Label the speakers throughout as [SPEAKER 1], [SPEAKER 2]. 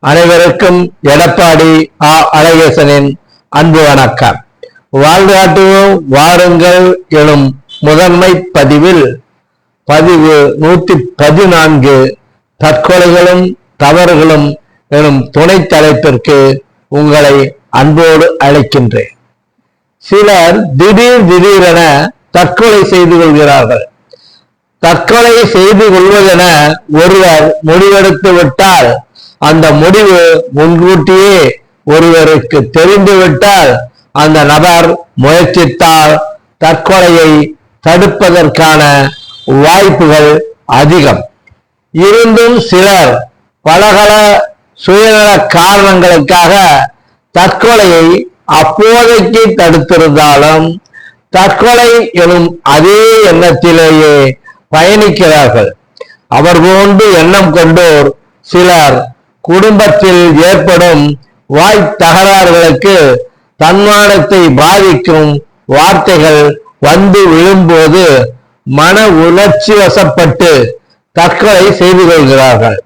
[SPEAKER 1] அனைவருக்கும் எடப்பாடி ஆ. அழகேசனின் அன்பு வணக்கம். வாழ்நாட்டுவோம் வாருங்கள் எனும் முதன்மை பதிவில் பதிவு நூத்தி பதினான்கு தற்கொலைகளும் தவறுகளும் எனும் துணை தலைப்பிற்கு உங்களை அன்போடு அழைக்கின்றேன். சிலர் திடீர் திடீரென தற்கொலை செய்து கொள்கிறார்கள். தற்கொலை செய்து கொள்வதென ஒருவர் முடிவெடுத்து விட்டால் அந்த முடிவு முன்கூட்டியே ஒருவருக்கு தெரிந்துவிட்டால் அந்த நபர் முயற்சித்தால் தற்கொலையை தடுப்பதற்கான வாய்ப்புகள் அதிகம். இருந்தும் சிலர் பலகல சுயநல காரணங்களுக்காக தற்கொலையை அப்போதைக்கு தடுத்திருந்தாலும் தற்கொலை எனும் அதே எண்ணத்திலேயே பயணிக்கிறார்கள். அவர் போன்று எண்ணம் கொண்டோர் சிலர் குடும்பத்தில் ஏற்படும் வாய் தகராறுகளுக்கு தன்மானத்தை பாதிக்கும் வார்த்தைகள் வந்து விழும்போது மன உணர்ச்சி வசப்பட்டு தற்கொலை செய்து கொள்கிறார்கள்.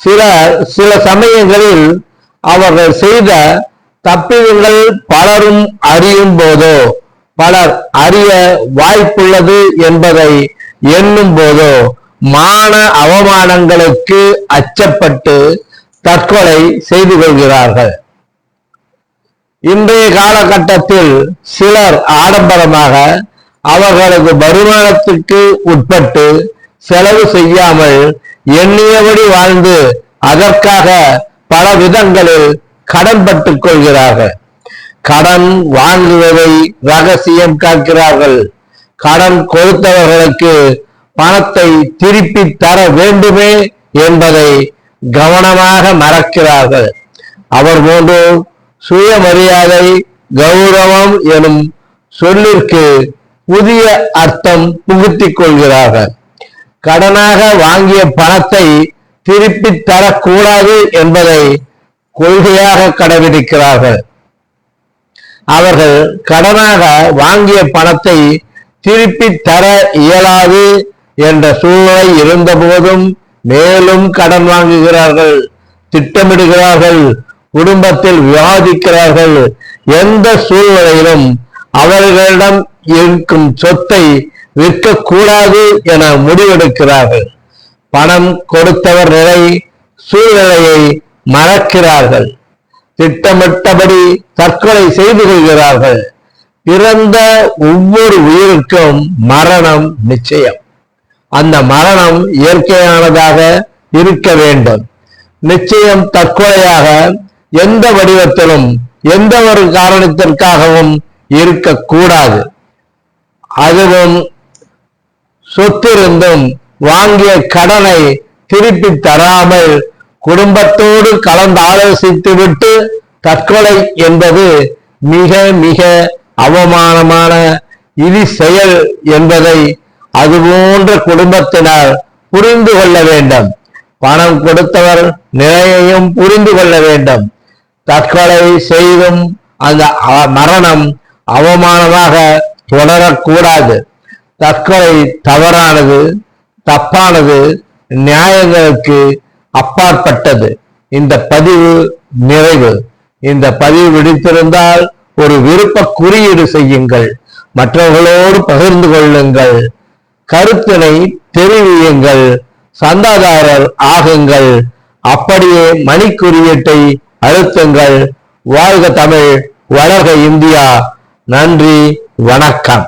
[SPEAKER 1] சிலர் சில சமயங்களில் அவர்கள் செய்த தப்பிதங்கள் பலரும் அறியும் போதோ பலர் அறிய வாய்ப்புள்ளது என்பதை எண்ணும் போதோ மான அவமானங்களுக்கு அச்சப்பட்டு தற்கொலை செய்து கொள்கிறார்கள். இன்றைய காலகட்டத்தில் சிலர் ஆடம்பரமாக அவர்களது வருமானத்துக்கு உட்பட்டு செலவு செய்யாமல் எண்ணியபடி வாழ்ந்து அதற்காக பல விதங்களில் கடன் பட்டுக் கொள்கிறார்கள். கடன் வாங்குவதை ரகசியம் காக்கிறார்கள். கடன் கொடுத்தவர்களுக்கு பணத்தை திருப்பி தர வேண்டுமே என்பதை கவனமாக மறக்கிறார்கள். அவர் போன்று சுயமரியாதை கௌரவம் எனும் சொல்லிற்கு புதிய அர்த்தம் புகுத்திக் கொள்கிறார்கள். கடனாக வாங்கிய பணத்தை திருப்பி தரக்கூடாது என்பதை கொள்கையாக கடைபிடிக்கிறார்கள். அவர்கள் கடனாக வாங்கிய பணத்தை திருப்பி தர இயலாது என்ற சூழ்நிலை இருந்தபோதும் மேலும் கடன் வாங்குகிறார்கள் திட்டமிடுகிறார்கள் குடும்பத்தில் விவாதிக்கிறார்கள். எந்த சூழ்நிலையிலும் அவர்களிடம் இருக்கும் சொத்தை விற்கக்கூடாது என முடிவெடுக்கிறார்கள். பணம் கொடுத்தவர் நிலை சூழ்நிலையை மறக்கிறார்கள். திட்டமிட்டபடி தற்கொலை செய்து கொள்கிறார்கள். பிறந்த ஒவ்வொரு உயிருக்கும் மரணம் நிச்சயம். அந்த மரணம் இயற்கையானதாக இருக்க வேண்டும். நிச்சயம் தற்கொலையாக எந்த வடிவத்திலும் எந்த ஒரு காரணத்திற்காகவும் இருக்கக்கூடாது. அதுவும் சொத்திருந்தும் வாங்கிய கடனை திருப்பி தராமல் குடும்பத்தோடு கலந்து ஆலோசித்துவிட்டு தற்கொலை என்பது மிக மிக அவமானமான இனி செயல் என்பதை அதுபோன்ற குடும்பத்தினர் புரிந்து கொள்ள வேண்டும். பணம் கொடுத்தவர் நிலையையும் புரிந்து கொள்ள வேண்டும். தற்கொலை செய்தும் அந்த மரணம் அவமானமாக தொடரக்கூடாது. தற்கொலை தவறானது தப்பானது நியாயங்களுக்கு அப்பாற்பட்டது. இந்த பதிவு நிறைவு. இந்த பதிவு விடுத்திருந்தால் ஒரு விருப்ப குறியீடு செய்யுங்கள். மற்றவர்களோடு பகிர்ந்து கொள்ளுங்கள். கருத்தினை தெரிவியுங்கள். சந்தாதாரர் ஆகுங்கள். அப்படியே மணி குறியீட்டை அழுத்துங்கள். வாழ்க தமிழ் வளர்க இந்தியா. நன்றி வணக்கம்.